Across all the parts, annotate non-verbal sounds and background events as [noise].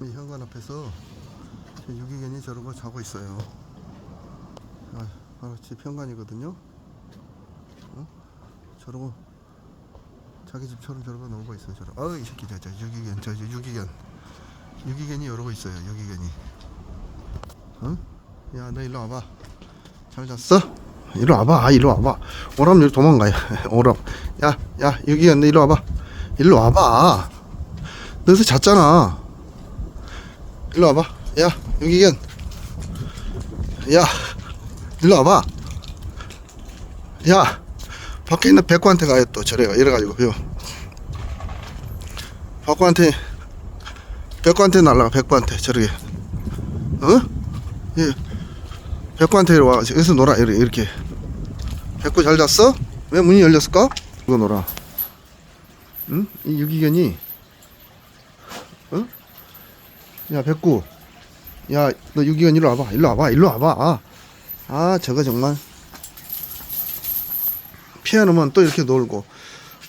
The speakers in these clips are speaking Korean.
이 현관 앞에서 저 유기견이 저러고 자고 있어요. 아, 바로 집 현관이거든요. 어? 저러고 자기 집처럼 저러고 놀고 있어요. 저러. 어이 새끼 저, 저 유기견 저, 저 유기견 유기견이 이러고 있어요. 유기견이. 어? 야 너 일로 와봐. 잘 잤어? 이리 와봐. 아, 이리 와봐. 오람 여기 도망가요. [laughs] 오람. 야, 야, 유기견 너 일로 와봐. 일로 와봐. 너 여기서 잤잖아. 일로 와봐. 야, 유기견. 야, 일로 와봐. 야, 밖에 있는 백구한테 가요 또 저래요. 이래가지고 요. 백구한테 백구한테 날라가 백구한테 저렇게. 어? 예. 백구한테 와 여기서 놀아 이렇게, 이렇게. 백구 잘 잤어? 왜 문이 열렸을까? 이거 놀아. 응? 이 유기견이 응? 야 백구 야 너 유기견 일로 와봐 일로 와봐 일로 와봐 아, 아 저거 정말 피해놓으면 또 이렇게 놀고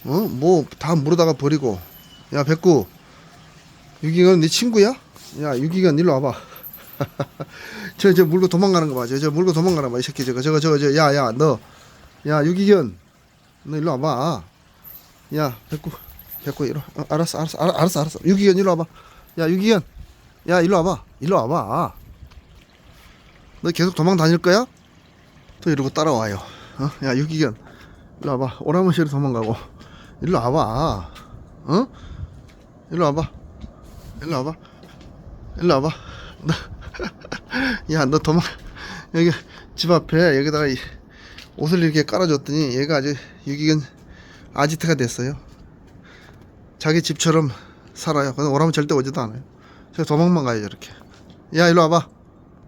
어? 뭐 다 물어다가 버리고 야 백구 유기견 네 친구야? 야 유기견 일로 와봐 [laughs] 저 저 물고 도망가는 거 봐. 저 저 물고 도망가는 거 봐. 이 새끼 저거 저거 저거 저 야 야 너 야 유기견 너 일로 와봐. 야 백구 백구 와. 어, 알았어 알았어 알았어 알았어 유기견 일로 와봐. 야 유기견 야 일로 와봐. 일로 와봐. 너 계속 도망 다닐 거야? 또 이러고 따라와요. 어? 야 유기견 일로 와봐. 오라무시로 도망가고 일로 와봐. 어? 일로 와봐. 일로 와봐. 일로 와봐. 너 [laughs] 야, 너 도망 여기 집 앞에 여기다가 이 옷을 이렇게 깔아줬더니 얘가 아주 유기견 아지트가 됐어요. 자기 집처럼 살아요. 근데 오라면 절대 오지도 않아요. 저 도망만 가요 저렇게. 야, 일로 와봐.